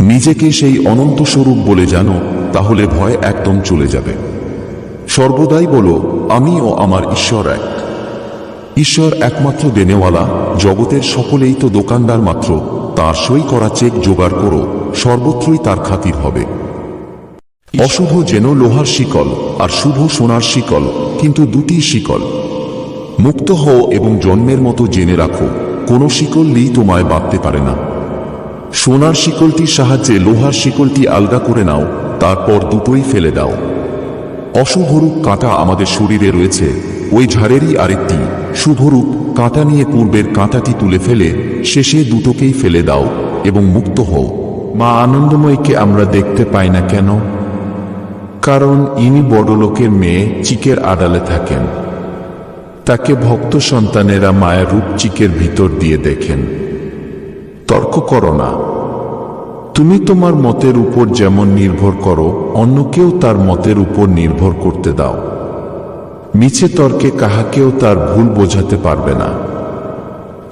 নিজেকে সেই অনন্ত স্বরূপ বলে জানো, তাহলে ভয় একদম চলে যাবে। সর্বদাই বলো, আমি ও আমার ঈশ্বর এক। ঈশ্বর একমাত্র দেনেওয়ালা, জগতের সকলেই তো দোকানদার মাত্র, তার সই করা চেক জোগাড় করো, সর্বত্রই তার খাতির হবে। অশুভ যেন লোহার শিকল আর শুভ সোনার শিকল, কিন্তু দুটি শিকল। মুক্ত হও এবং জন্মের মতো জেনে রাখো, কোনো শিকলই তোমায় বাঁধতে পারে না। সোনার শিকলটির সাহায্যে লোহার শিকলটি আলগা করে নাও, তারপর দুটোই ফেলে দাও। অশুভরূপ কাঁটা আমাদের শরীরে রয়েছে। ওই ঝাড়েরই আরেকটি শুভরূপ কাঁটা নিয়ে পূর্বের কাঁটাটি তুলে ফেলে, শেষে দুটোকেই ফেলে দাও এবং মুক্ত হও। মা আনন্দময়ীকে আমরা দেখতে পাই না কেন? কারণ ইনি বড়লোকের মেয়ে চিকের আড়ালে থাকেন। তাকে ভক্ত সন্তানেরা মায়ের রূপ চিকের ভিতর দিয়ে দেখেন। তর্ক করো না। তুমি তোমার মতের উপর যেমন নির্ভর করো অন্যকেও তার মতের উপর নির্ভর করতে দাও। মিছে তর্কে কাহাকেও তার ভুল বোঝাতে পারবে না।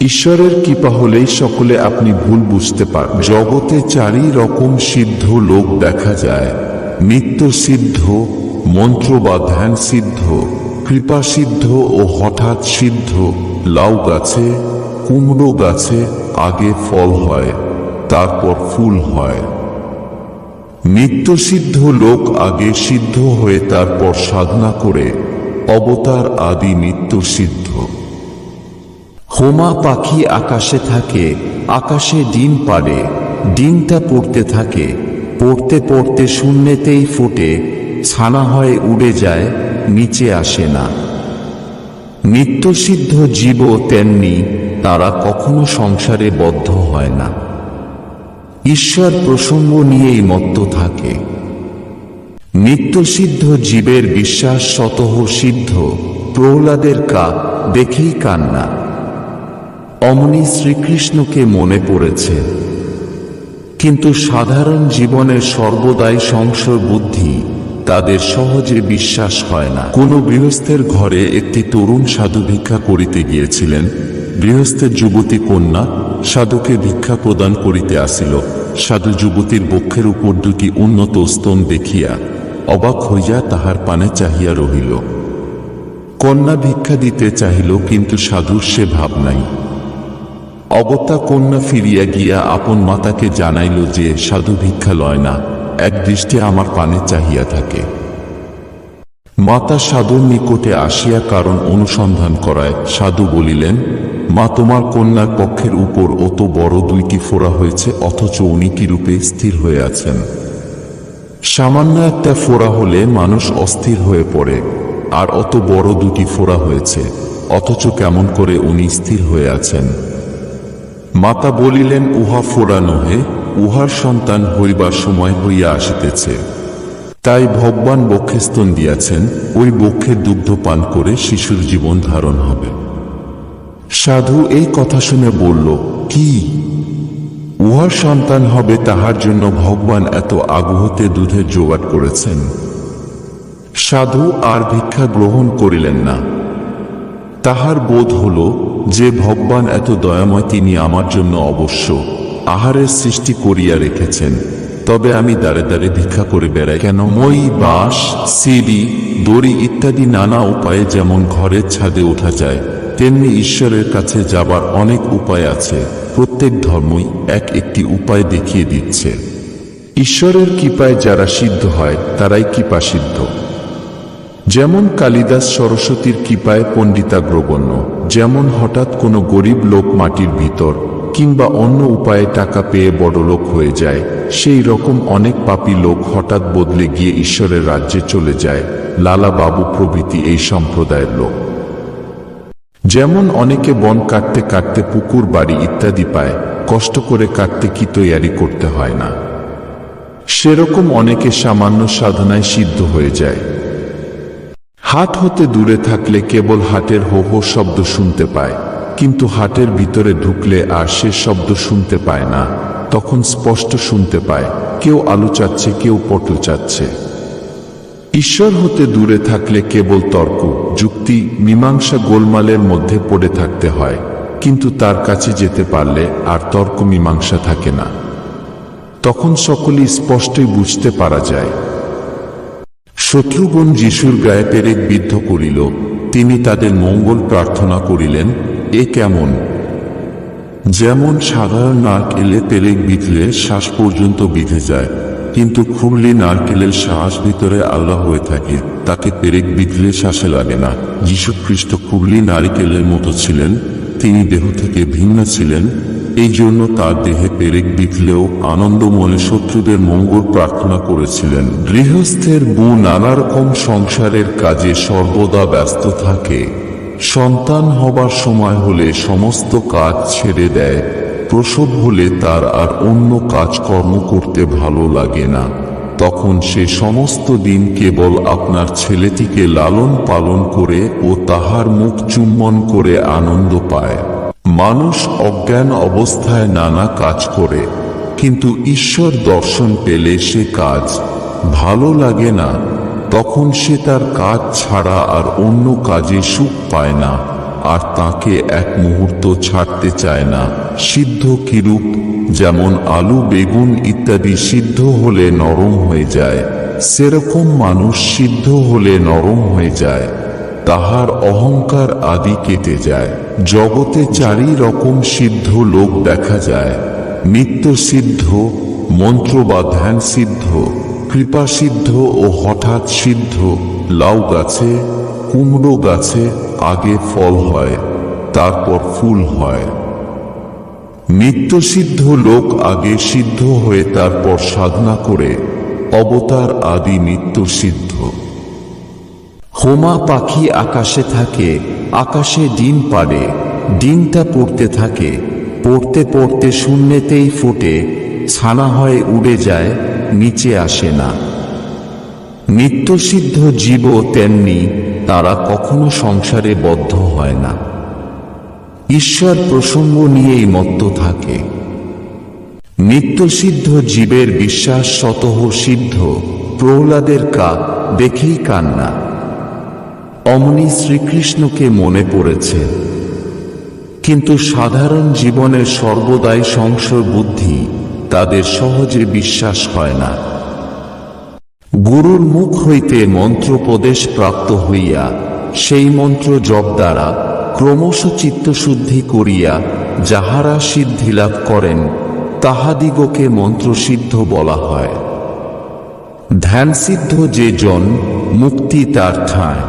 ঈশ্বরের কৃপা হলেই সকলে আপনি ভুল বুঝতে পারবেন। জগতে চারি রকম সিদ্ধ লোক দেখা যায়। নিত্য সিদ্ধ, মন্ত্র বা ধ্যান সিদ্ধ, কৃপা সিদ্ধ ও হঠাৎ সিদ্ধ, লাউ গাছে, কুমড়ো গাছে আগে ফল হয়, তারপর ফুল হয়। নিত্যসিদ্ধ লোক আগে সিদ্ধ হয়ে তারপর সাধনা করে, অবতার আদি নিত্য সিদ্ধ হোমা পাখি আকাশে থাকে, আকাশে ডিম পারে ডিমটা পড়তে থাকে, পড়তে পড়তে শূন্যেতেই ফোটে, ছানা হয়ে উড়ে যায়, নিচে আসে না। নিত্যসিদ্ধ জীব তেমনি তারা কখনো সংসারে বদ্ধ হয় না। ঈশ্বর প্রসঙ্গ নিয়েই মত্ত থাকে। নিত্যসিদ্ধ জীবের বিশ্বাস শতহ সিদ্ধ, প্রহ্লাদের কা, দেখেই কান্না। অমনি শ্রীকৃষ্ণকে মনে পড়েছে। কিন্তু সাধারণ জীবনের সর্বদাই সংশয় বুদ্ধি, তাদের সহজে বিশ্বাস হয় না। কোন গৃহস্থের ঘরে একটি তরুণ সাধু ভিক্ষা করিতে গিয়েছিলেন। গৃহস্থের যুবতী কন্যা সাধুকে ভিক্ষা প্রদান করিতে আসিল। সাধু যুবতীর বক্ষের উপর দুটি উন্নত স্তন দেখিয়া অবাক হইয়া তাহার পানে চাহিয়া রহিল। কন্যা ভিক্ষা দিতে চাহিল, কিন্তু সাধুর সে ভাব নাই। অগত্যা কন্যা ফিরিয়া গিয়া আপন মাতাকে জানাইল যে, সাধু ভিক্ষা লয় না, এক দৃষ্টি আমার পানে চাহিয়া থাকে। মাতা সাধুর নিকটে আসিয়া কারণ অনুসন্ধান করায় সাধু বলিলেন মা তোমার কন্যার পক্ষের উপর অত বড় দুইটি ফোড়া হয়েছে, অথচ উনি কি রূপে স্থির হয়ে আছেন। সামান্য একটা ফোড়া হলে মানুষ অস্থির হয়ে পড়ে, আর অত বড় দুটি ফোড়া হয়েছে, অথচ কেমন করে উনি স্থির হয়ে আছেন। মাতা বলিলেন, উহা ফোড়া নহে, উহার সন্তান হইবার সময় হইয়া আসিতেছে। তাই ভগবান বক্ষেস্তন দিয়াছেন, ওই বক্ষের দুগ্ধ পান করে শিশুর জীবন ধারণ হবে। সাধু এই কথা শুনে বলল, কি? উহার সন্তান হবে তাহার জন্য ভগবান এত আগ্রহতে দুধের জোগাড় করেছেন। সাধু আর ভিক্ষা গ্রহণ করিলেন না। তাহার বোধ হল যে ভগবান এত দয়াময় তিনি আমার জন্য অবশ্য আহারের সৃষ্টি করিয়া রেখেছেন। তবে আমি দাঁড়ে দাঁড়ে ভিক্ষা করে বেড়াই। কেন? মই, বাঁশ, সিঁড়ি, দড়ি ইত্যাদি নানা উপায়ে যেমন ঘরের ছাদে ওঠা যায়, তেমনি ঈশ্বরের কাছে যাবার অনেক উপায় আছে। প্রত্যেক ধর্মই এক একটি উপায় দেখিয়ে দিচ্ছে। ঈশ্বরের কৃপায় যারা সিদ্ধ হয়, তারাই কৃপা সিদ্ধ যেমন কালিদাস সরস্বতীর কৃপায় পণ্ডিতাগ্রগণ্য, যেমন হঠাৎ কোনো গরিব লোক মাটির ভিতর কিংবা অন্য উপায়ে টাকা পেয়ে বড়লোক হয়ে যায়, সেই রকম অনেক পাপী লোক হঠাৎ বদলে গিয়ে ঈশ্বরের রাজ্যে চলে যায়, লালা বাবু প্রভৃতি এই সম্প্রদায়ের লোক। যেমন অনেকে বন কাটতে কাটতে পুকুর, বাড়ি ইত্যাদি পায়, কষ্ট করে কাটতে কি তৈয়ারি করতে হয় না। সেরকম অনেকে সামান্য সাধনায় সিদ্ধ হয়ে যায়। হাট হতে দূরে থাকলে কেবল হাটের হো হো শব্দ শুনতে পায়। কিন্তু হাটের ভিতরে ঢুকলে আর সে শব্দ শুনতে পায় না। তখন স্পষ্ট শুনতে পায়, কেউ আলু চাচ্ছে, কেউ পটল চাচ্ছে। ঈশ্বর হতে দূরে থাকলে কেবল তর্ক, যুক্তি, মীমাংসা গোলমালের মধ্যে পড়ে থাকতে হয়। কিন্তু তার কাছে যেতে পারলে আর তর্ক মীমাংসা থাকে না। তখন সকলেই স্পষ্টই বুঝতে পারা যায়। শত্রুগণ যিশুর গায়ে পেরেক বিদ্ধ করিল, তিনি তাদের মঙ্গল প্রার্থনা করিলেন এ কেমন? যেমন সাধারণ নারকেলে পেরেক বিঁধলে শ্বাস পর্যন্ত বিঁধে যায়, কিন্তু খুরলি নারকেলের শ্বাস ভিতরে আল্লাহ হয়ে থাকে, তাকে পেরেক বিঁধলে শ্বাসে লাগে না। খ্রিস্ট খুরলি নারিকেলের মতো ছিলেন, তিনি দেহ থেকে ভিন্ন ছিলেন, এই জন্য তার দেহে পেরেক বিঁধলেও আনন্দ মনে শত্রুদের মঙ্গল প্রার্থনা করেছিলেন। গৃহস্থের বু নানা রকম সংসারের কাজে সর্বদা ব্যস্ত থাকে। সন্তান হবার সময় হলে সমস্ত কাজ ছেড়ে দেয়। প্রসব হলে তার আর অন্য কাজকর্ম করতে ভালো লাগে না। তখন সে সমস্ত দিন কেবল আপনার ছেলেটিকে লালন পালন করে ও তাহার মুখ চুম্বন করে আনন্দ পায়। মানুষ অজ্ঞান অবস্থায় নানা কাজ করে, কিন্তু ঈশ্বর দর্শন পেলে সে কাজ ভালো লাগে না। তখন সে তার কাজ ছাড়া আর অন্য কাজে সুখ পায় না, আর তাকে এক মুহূর্ত ছাড়তে চায় না। সিদ্ধ কিরূপ? যেমন আলু, বেগুন ইত্যাদি সিদ্ধ হলে নরম হয়ে যায়, সেরকম মানুষ সিদ্ধ হলে নরম হয়ে যায়। তাহার অহংকার আদি কেটে যায়। জগতে চারি রকম সিদ্ধ লোক দেখা যায়। নিত্য সিদ্ধ, মন্ত্র বা ধ্যান সিদ্ধ। কৃপা সিদ্ধ ও হঠাৎ সিদ্ধ। লাউ গাছে, কুমড়ো গাছে আগে ফল হয়, তারপর ফুল হয়। নিত্য সিদ্ধ লোক আগে সিদ্ধ হয়ে তারপর সাধনা করে, অবতার আদি নিত্য সিদ্ধ হোমা পাখি আকাশে থাকে, আকাশে ডিম পাড়ে ডিমটা পড়তে থাকে, পড়তে পড়তে শূন্যেতেই ফোটে, ছানা হয় উড়ে যায় নিচে আসে না। নিত্যসিদ্ধ জীবও তেমনি তারা কখনো সংসারে বদ্ধ হয় না। ঈশ্বর প্রসঙ্গ নিয়েই মত্ত থাকে। নিত্যসিদ্ধ জীবের বিশ্বাস শতহ সিদ্ধ, প্রহ্লাদের কাক দেখেই কান্না। অমনি শ্রীকৃষ্ণকে মনে পড়েছে, কিন্তু সাধারণ জীবনের সর্বদাই সংশয় বুদ্ধি তাদের সহজে বিশ্বাস হয় না। গুরুর মুখ হইতে মন্ত্রোপদেশ প্রাপ্ত হইয়া, সেই মন্ত্র জপ দ্বারা ক্রমশ চিত্তশুদ্ধি করিয়া যাহারা সিদ্ধি লাভ করেন, তাহাদিগকে মন্ত্রসিদ্ধ বলা হয়। ধ্যানসিদ্ধ যে জন, মুক্তি তার ঠায়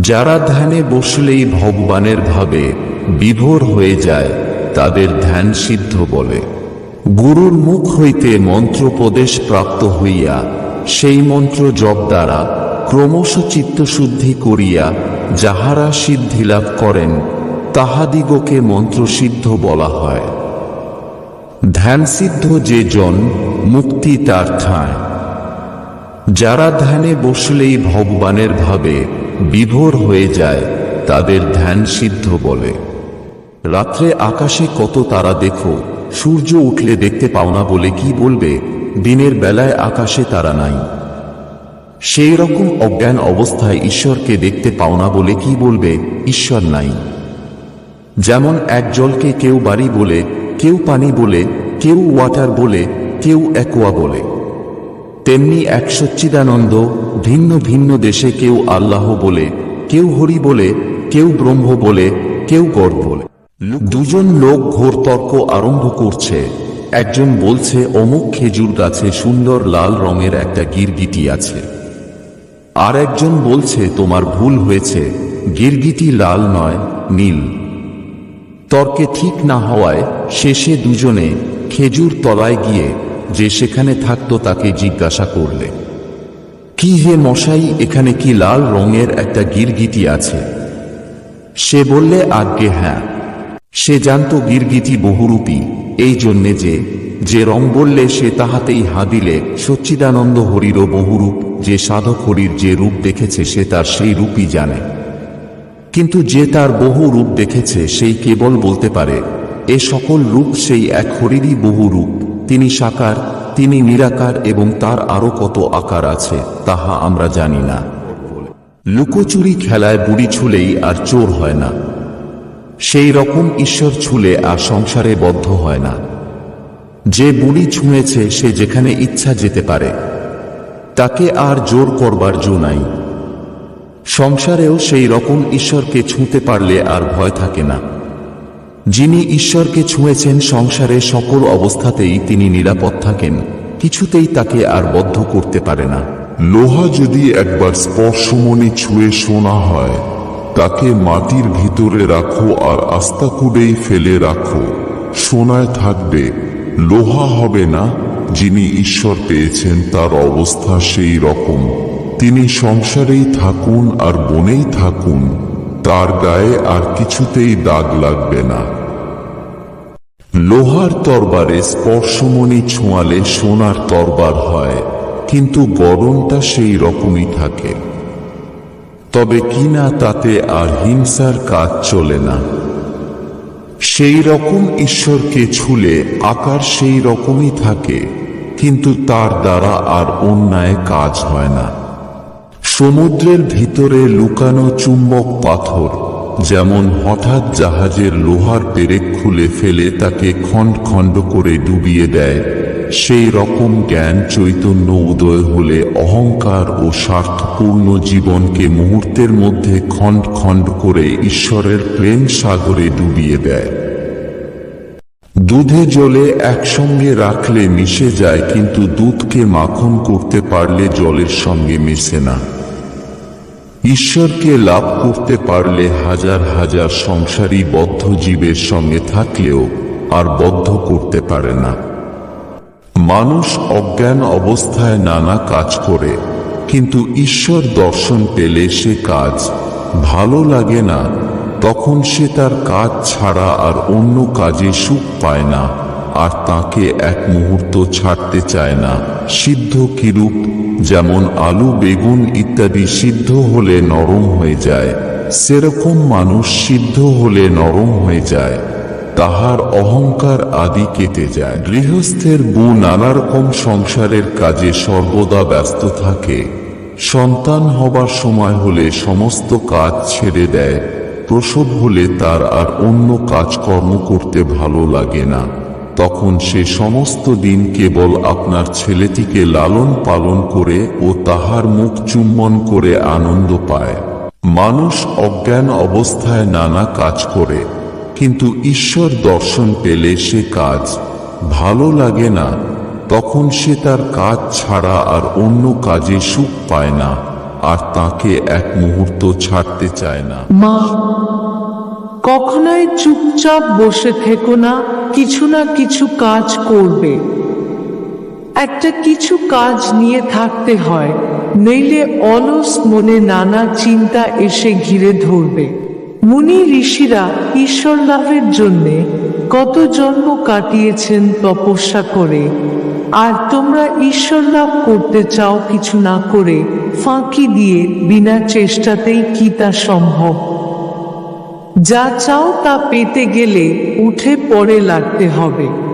যারা ধ্যানে বসলেই ভগবানের ভাবে বিভোর হয়ে যায়, তাদের ধ্যান সিদ্ধ বলে। গুরুর মুখ হইতে মন্ত্রোপদেশ প্রাপ্ত হইয়া সেই মন্ত্র জপ দ্বারা ক্রমশ চিত্তশুদ্ধি করিয়া যাহারা সিদ্ধি লাভ করেন, তাহাদিগকে মন্ত্রসিদ্ধ বলা হয়। ধ্যানসিদ্ধ যে জন, মুক্তি তার ঠাঁয় যারা ধ্যানে বসলেই ভগবানের ভাবে বিভোর হয়ে যায়, তাদের ধ্যান সিদ্ধ বলে। রাত্রে আকাশে কত তারা দেখো সূর্য উঠলে দেখতে পাও না বলে কি বলবে? দিনের বেলায় আকাশে তারা নাই। সেই রকম অজ্ঞান অবস্থায় ঈশ্বরকে দেখতে পাও না বলে কি বলবে? ঈশ্বর নাই। যেমন এক জলকে কেউ বাড়ি বলে, কেউ পানি বলে, কেউ ওয়াটার বলে, কেউ একোয়া বলে। তেমনি এক সচ্চিদানন্দ ভিন্ন ভিন্ন দেশে কেউ আল্লাহ বলে, কেউ হরি বলে, কেউ ব্রহ্ম বলে, কেউ গড় বলে। দুজন লোক ঘোর তর্ক আরম্ভ করছে। একজন বলছে, অমুক খেজুর গাছে সুন্দর লাল রঙের একটা গিরগিটি আছে। আর একজন বলছে, তোমার ভুল হয়েছে। গিরগিটি লাল নয়, নীল। তর্কে ঠিক না হওয়ায় শেষে দুজনে খেজুর তলায় গিয়ে যে সেখানে থাকতো তাকে জিজ্ঞাসা করলে, কি হে মশাই, এখানে কি লাল রঙের একটা গিরগিটি আছে? সে বললে, আজ্ঞে হ্যাঁ। সে জানত গিরগিটি বহুরূপী, এই জন্যে যে যে রং বললে সে তাহাতেই হা দিলে সচ্চিদানন্দ হরিরও বহুরূপ, যে সাধক হরির যে রূপ দেখেছে সে তার সেই রূপই জানে। কিন্তু যে তার বহু রূপ দেখেছে সেই কেবল বলতে পারে, এ সকল রূপ সেই এক হরিরই বহু রূপ তিনি সাকার, তিনি নিরাকার এবং তার আরও কত আকার আছে, তাহা আমরা জানি না। লুকোচুরি খেলায় বুড়ি ছুলেই আর চোর হয় না। সেই রকম ঈশ্বর ছুলে আর সংসারে বদ্ধ হয় না। যে বুড়ি ছুঁয়েছে সে যেখানে ইচ্ছা যেতে পারে, তাকে আর জোর করবার জো নাই। সংসারেও সেই রকম ঈশ্বরকে ছুঁতে পারলে আর ভয় থাকে না। যিনি ঈশ্বরকে ছুঁয়েছেন সংসারে সকল অবস্থাতেই তিনি নিরাপদ থাকেন, কিছুতেই তাকে আর বদ্ধ করতে পারে না। লোহা যদি একবার স্পর্শমণি ছুঁয়ে শোনা হয় তাকে মাটির ভিতরে রাখো আর আস্তাকুড়েই ফেলে রাখো। সোনায় থাকবে, লোহা হবে না, যিনি ঈশ্বর পেয়েছেন তার অবস্থা সেই রকম। তিনি সংসারেই থাকুন আর বনেই থাকুন, তার গায়ে আর কিছুতেই দাগ লাগবে না। লোহার তরবারে স্পর্শমণি ছোঁয়ালে সোনার তরবার হয়, কিন্তু গরমটা সেই রকমই থাকে। তবে কিনা তাতে আর হিংসার কাজ চলে না। সেই রকম ঈশ্বরকে ছুলে আকার সেই রকমই থাকে, কিন্তু তার দ্বারা আর অন্যায় কাজ হয় না। সমুদ্রের ভিতরে লুকানো চুম্বক পাথর, যেমন হঠাৎ জাহাজের লোহার পেরেক খুলে ফেলে তাকে খণ্ড খণ্ড করে ডুবিয়ে দেয় সেই রকম জ্ঞান চৈতন্য উদয় হলে অহংকার ও স্বার্থপূর্ণ জীবনকে মুহূর্তের মধ্যে খণ্ড খণ্ড করে ঈশ্বরের প্রেম সাগরে ডুবিয়ে দেয়। দুধে জলে একসঙ্গে রাখলে মিশে যায়, কিন্তু দুধকে মাখন করতে পারলে জলের সঙ্গে মিশে না। ঈশ্বরকে লাভ করতে পারলে হাজার হাজার সংসারী বদ্ধ জীবের সঙ্গে থাকলেও আর বদ্ধ করতে পারে না। মানুষ অজ্ঞান অবস্থায় নানা কাজ করে, কিন্তু ঈশ্বর দর্শন পেলে সে কাজ ভালো লাগে না, তখন সে তার কাজ ছাড়া আর অন্য কাজে সুখ পায় না, আর তাকে এক মুহূর্ত ছাড়তে চায় না। সিদ্ধ কিরূপ? যেমন আলু, বেগুন ইত্যাদি সিদ্ধ হলে নরম হয়ে যায়, সেরকম মানুষ সিদ্ধ হলে নরম হয়ে যায়। তাহার অহংকার আদি কেটে যায়। গৃহস্থের বউ নানা রকম সংসারের কাজে সর্বদা ব্যস্ত থাকে। সন্তান হবার সময় হলে সমস্ত কাজ ছেড়ে দেয়। প্রসব হলে তার আর অন্য কাজকর্ম করতে ভালো লাগে না। তখন সে সমস্ত দিন কেবল আপনার ছেলেটিকে লালন পালন করে ও তাহার মুখ চুম্বন করে আনন্দ পায়। মানুষ অজ্ঞান অবস্থায় নানা কাজ করে। কিন্তু ঈশ্বর দর্শন পেলে সে কাজ। ভালো লাগে না, তখন সে তার কাজ ছাড়া আর অন্য কাজে সুখ পায় না, আর তাকে এক মুহূর্ত ছাড়তে চায় না। মা, কখনোই চুপচাপ বসে থেকো না, কিছু না কিছু কাজ করবে। একটা কিছু কাজ নিয়ে থাকতে হয়, নইলে অলস মনে নানা চিন্তা এসে ঘিরে ধরবে। মুনি ঋষিরা ঈশ্বর লাভের জন্যে কত জন্ম কাটিয়েছেন তপস্যা করে। আর তোমরা ঈশ্বর লাভ করতে চাও কিছু না করে, ফাঁকি দিয়ে বিনা চেষ্টাতেই কি তা সম্ভব? যা চাও তা পেতে গেলে উঠে পড়ে লাগতে হবে।